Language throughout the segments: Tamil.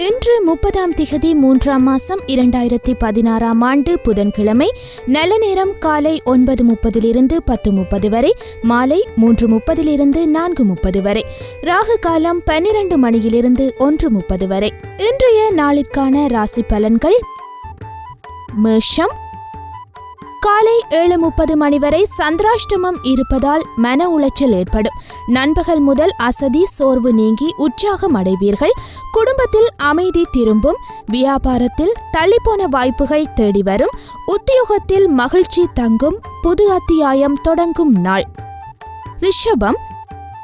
இன்று முப்பதாம் திகதி மூன்றாம் மாசம் இரண்டாயிரத்தி பதினாறாம் ஆண்டு புதன்கிழமை நல்ல நேரம் காலை ஒன்பது முப்பதிலிருந்து பத்து முப்பது வரை மாலை மூன்று முப்பதிலிருந்து நான்கு முப்பது வரை ராகு காலம் பன்னிரண்டு மணியிலிருந்து ஒன்று முப்பது வரை. இன்றைய நாளிற்கான ராசி பலன்கள் மேஷம். காலை ஏழு முப்பது மணி வரை சந்திராஷ்டமம் இருப்பதால் மன உளைச்சல் ஏற்படும். நண்பகல் முதல் அசதி சோர்வு நீங்கி உற்சாகம் அடைவீர்கள். குடும்பத்தில் அமைதி திரும்பும். வியாபாரத்தில் தள்ளிப்போன வாய்ப்புகள் தேடி வரும். உத்தியோகத்தில் மகிழ்ச்சி தங்கும். புது அத்தியாயம் தொடங்கும் நாள். ரிஷபம்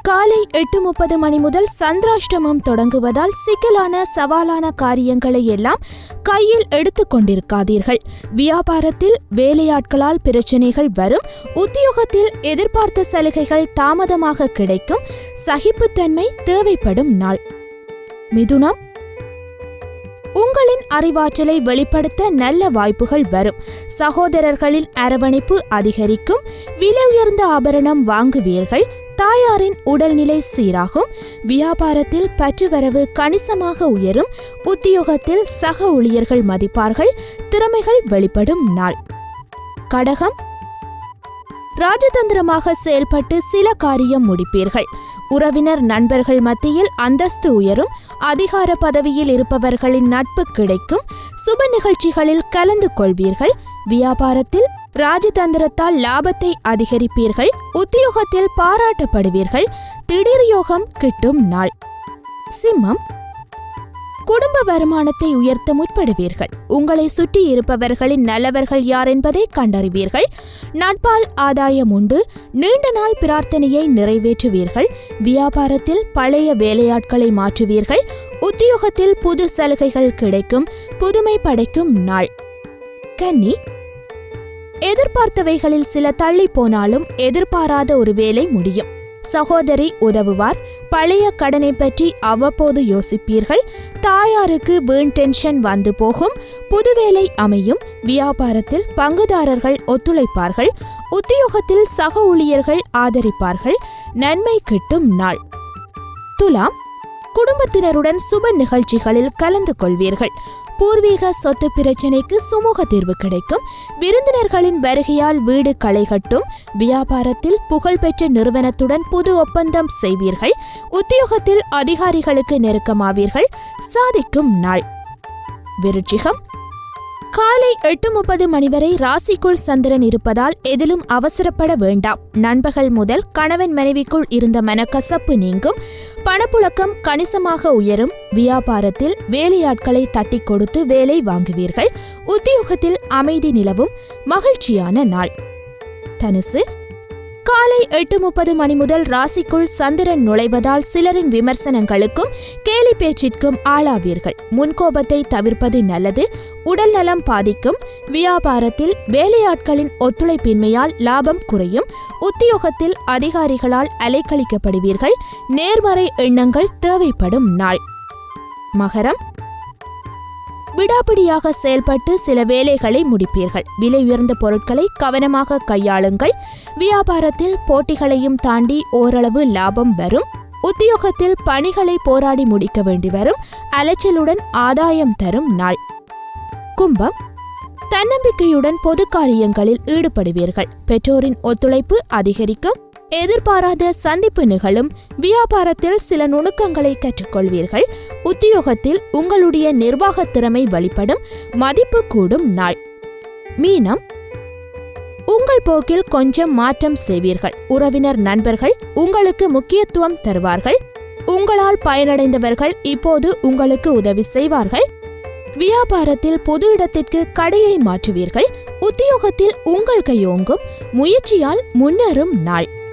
காலை எட்டு முப்பது மணி முதல் சந்திராஷ்டமம் தொடங்குவதால் சிக்கலான சவாலான காரியங்களை எல்லாம் கையில் எடுத்துக்கொண்டிருக்காதீர்கள் வியாபாரத்தில் வேலையாட்களால் பிரச்சனைகள் வரும். உத்தியோகத்தில் எதிர்பார்த்த சலுகைகள் தாமதமாக கிடைக்கும். சகிப்புத்தன்மை தேவைப்படும் நாள். மிதுனம். உங்களின் அறிவாற்றலை வெளிப்படுத்த நல்ல வாய்ப்புகள் வரும். சகோதரர்களின் அரவணைப்பு அதிகரிக்கும். விலை உயர்ந்த ஆபரணம் வாங்குவீர்கள். தாயாரின் உடல்நிலை சீராகும் வியாபாரத்தில் பற்றுவரவு கணிசமாக உயரும் உத்தியோகத்தில் சக ஊழியர்கள் மதிப்பார்கள் திறமைகள் வெளிப்படும் நாள். கடகம். ராஜதந்திரமாக செயல்பட்டு சில காரியம் முடிப்பீர்கள். உறவினர் நண்பர்கள் மத்தியில் அந்தஸ்து உயரும் அதிகார பதவியில் இருப்பவர்களின் நட்பு கிடைக்கும். சுப நிகழ்ச்சிகளில் கலந்து கொள்வீர்கள். வியாபாரத்தில் ராஜதந்திரத்தால் லாபத்தை அதிகரிப்பீர்கள். உத்தியோகத்தில் பாராட்டப்படுவீர்கள். திடீர் யோகம் கிட்டும் நாள். சிம்மம் குடும்ப வருமானத்தை உயர்த்த முற்படுவீர்கள். உங்களை சுற்றி இருப்பவர்களின் நல்லவர்கள் யார் என்பதை கண்டறிவீர்கள். நட்பால் ஆதாயம் உண்டு. நீண்ட நாள் பிரார்த்தனையை நிறைவேற்றுவீர்கள். வியாபாரத்தில் பழைய வேலையாட்களை மாற்றுவீர்கள். உத்தியோகத்தில் புது சலுகைகள் கிடைக்கும். புதுமை படைக்கும் நாள். கன்னி எதிர்பார்த்தவைகளில் சில தள்ளி போனாலும் எதிர்பாராத ஒரு வேலை முடியும். சகோதரி உதவுவார். பழைய கடனை பற்றி அவ்வப்போது யோசிப்பீர்கள். தாயாருக்கு வீண் டென்ஷன் வந்து போகும். புது வேலை அமையும். வியாபாரத்தில் பங்குதாரர்கள் ஒத்துழைப்பார்கள். உத்தியோகத்தில் சக ஊழியர்கள் ஆதரிப்பார்கள். நன்மை கிட்டும் நாள். துலாம். குடும்பத்தினருடன் சுப நிகழ்ச்சிகளில் கலந்து கொள்வீர்கள். பூர்வீக சொத்து பிரச்சினைக்கு சுமூக தீர்வு கிடைக்கும். விருந்தினர்களின் வருகையால் வீடு களைகட்டும் வியாபாரத்தில் புகழ்பெற்ற நிறுவனத்துடன் புது ஒப்பந்தம் செய்வீர்கள். உத்தியோகத்தில் அதிகாரிகளுக்கு நெருக்கமாவீர்கள். சாதிக்கும் நாள். விருட்சிகம் காலை எட்டு முப்பது மணி வரை ராசிக்குள் சந்திரன் இருப்பதால் எதிலும் அவசரப்பட வேண்டாம். நண்பகல் முதல் கணவன் மனைவிக்குள் இருந்த மனக்கசப்பு நீங்கும். பணப்புழக்கம் கணிசமாக உயரும். வியாபாரத்தில் வேலையாட்களை தட்டி கொடுத்து வேலை வாங்குவீர்கள். உத்தியோகத்தில் அமைதி நிலவும் மகிழ்ச்சியான நாள். தனுசு காலை எட்டு முப்பது மணி முதல் ராசிக்குள் சந்திரன் நுழைவதால் சிலரின் விமர்சனங்களுக்கும் கேலி பேச்சிற்கும் ஆளாவீர்கள். முன்கோபத்தை தவிர்ப்பது நல்லது. உடல் நலம் பாதிக்கும். வியாபாரத்தில் வேலையாட்களின் ஒத்துழைப்பின்மையால் லாபம் குறையும். உத்தியோகத்தில் அதிகாரிகளால் அலைக்கழிக்கப்படுவீர்கள். நேர்மறை எண்ணங்கள் தேவைப்படும் நாள். மகரம். விடாபிடியாக செயல்பட்டு சில வேலைகளை முடிப்பீர்கள். விலை உயர்ந்த பொருட்களை கவனமாக கையாளுங்கள். வியாபாரத்தில் போட்டிகளையும் தாண்டி ஓரளவு லாபம் வரும். உத்தியோகத்தில் பணிகளை போராடி முடிக்க வேண்டி வரும். அலைச்சலுடன் ஆதாயம் தரும் நாள். கும்பம். தன்னம்பிக்கையுடன் பொது காரியங்களில் ஈடுபடுவீர்கள். பெற்றோரின் ஒத்துழைப்பு அதிகரிக்கும். எதிர்பாராத சந்திப்பு நிகழும். வியாபாரத்தில் சில நுணுக்கங்களை கற்றுக்கொள்வீர்கள். உத்தியோகத்தில் உங்களுடைய நிர்வாகத் திறமை வெளிப்படும் மதிப்பு கூடும் நாள். மீனம். உங்கள் போக்கில் கொஞ்சம் மாற்றம் செய்வீர்கள். உறவினர் நண்பர்கள் உங்களுக்கு முக்கியத்துவம் தருவார்கள். உங்களால் பயனடைந்தவர்கள் இப்போது உங்களுக்கு உதவி செய்வார்கள். வியாபாரத்தில் பொது இடத்திற்கு கடையை மாற்றுவீர்கள். உத்தியோகத்தில் உங்கள் கையோங்கும். முயற்சியால் முன்னேறும் நாள்.